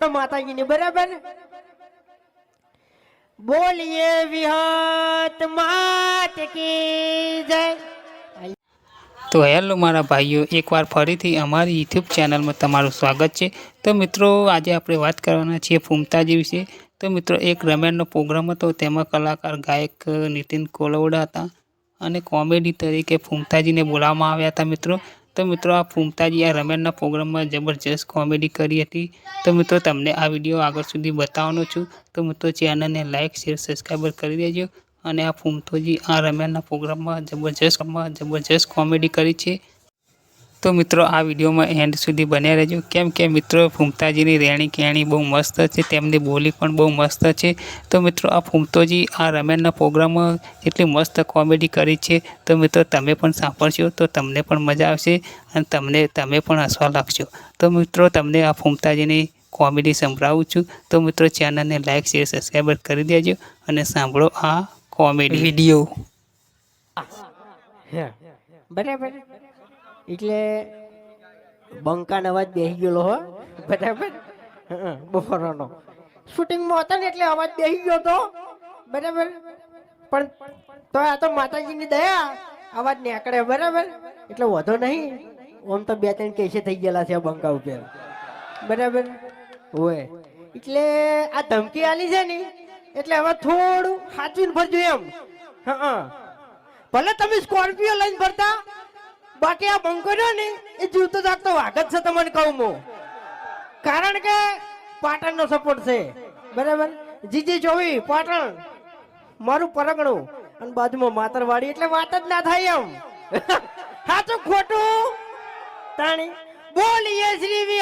તો માતાજીની બરાબર? બોલીએ વિહત માત કી જય. તો હેલો મારા ભાઈઓ, એકવાર ફરીથી અમારી યુટ્યુબ ચેનલમાં તમારું સ્વાગત છે. તો મિત્રો, આજે આપણે વાત કરવાના છીએ ફૂમતાજી વિશે. તો મિત્રો, એક રમેણનો પ્રોગ્રામ હતો, તેમાં કલાકાર ગાયક નીતિન કોલવડા હતા અને કોમેડી તરીકે ફૂમતાજીને બોલાવવામાં આવ્યા હતા મિત્રો. તો મિત્રો આ ફૂમતાજી આ રમેણના પ્રોગ્રામમાં જબરજસ્ત કોમેડી કરી હતી. તો મિત્રો તમને આ વીડિયો આગળ સુધી બતાવવાનો છું. તો મિત્રો ચેનલને લાઇક શેર, સબસ્ક્રાઈબર કરી દેજો અને આ ફૂમતોજી આ રમેનના પ્રોગ્રામમાં જબરજસ્ત જબરજસ્ત કોમેડી કરી છે. તો મિત્રો આ વિડીયોમાં એન્ડ સુધી બન્યા રહેજો. કેમ કે મિત્રો ફૂમતાજીની રહેણી કહેણી બહુ મસ્ત છે તેમની બોલી પણ બહુ મસ્ત છે. તો મિત્રો આ ફૂમતોજી આ રમેનના પ્રોગ્રામમાં એટલી મસ્ત કોમેડી કરી છે. તો મિત્રો તમે પણ સાંભળશો તો તમને પણ મજા આવશે અને તમને તમે પણ હસવા લાગશો. તો મિત્રો તમને આ ફૂમતાજીની કોમેડી સંભળાવું છું. તો મિત્રો ચેનલને લાઇક શેર સબસ્ક્રાઈબ કરી દેજો અને સાંભળો આ કોમેડી. વીડિયો. બરાબર. એટલે બંકા અવાજ બેસી ગયેલો હો. બરાબર? બપોરનો. શૂટિંગમાં હતા ને એટલે અવાજ બેસી ગયો તો. બરાબર? પણ તો આ તો માતાજીની દયા. અવાજ નીકળે, બરાબર? એટલે વધો નહીં. ઓમ તો બે ત્રણ કેસે થઈ ગયેલા છે બંકા ઉપર. બરાબર? હોય એટલે આ ધમકી આલી છે ને, એટલે હવે થોડું સાચવીને ભરજો એમ. હા ભલે તમે સ્કોર્પિયો લઈને ફરતા બાકી આ બંકો રહ્યો ને, એ જીવતો જાગતો વાઘ છે તમને કહું હું. કારણ કે પાટણનો સપોર્ટ છે. બરાબર? જીજી જોવી, પાટણ. મારું પરગણું. અને બાજુમાં માતરવાડી, એટલે વાત જ ના થાય એમ. સાચું ખોટું. તાણી, બોલીએ શ્રી કી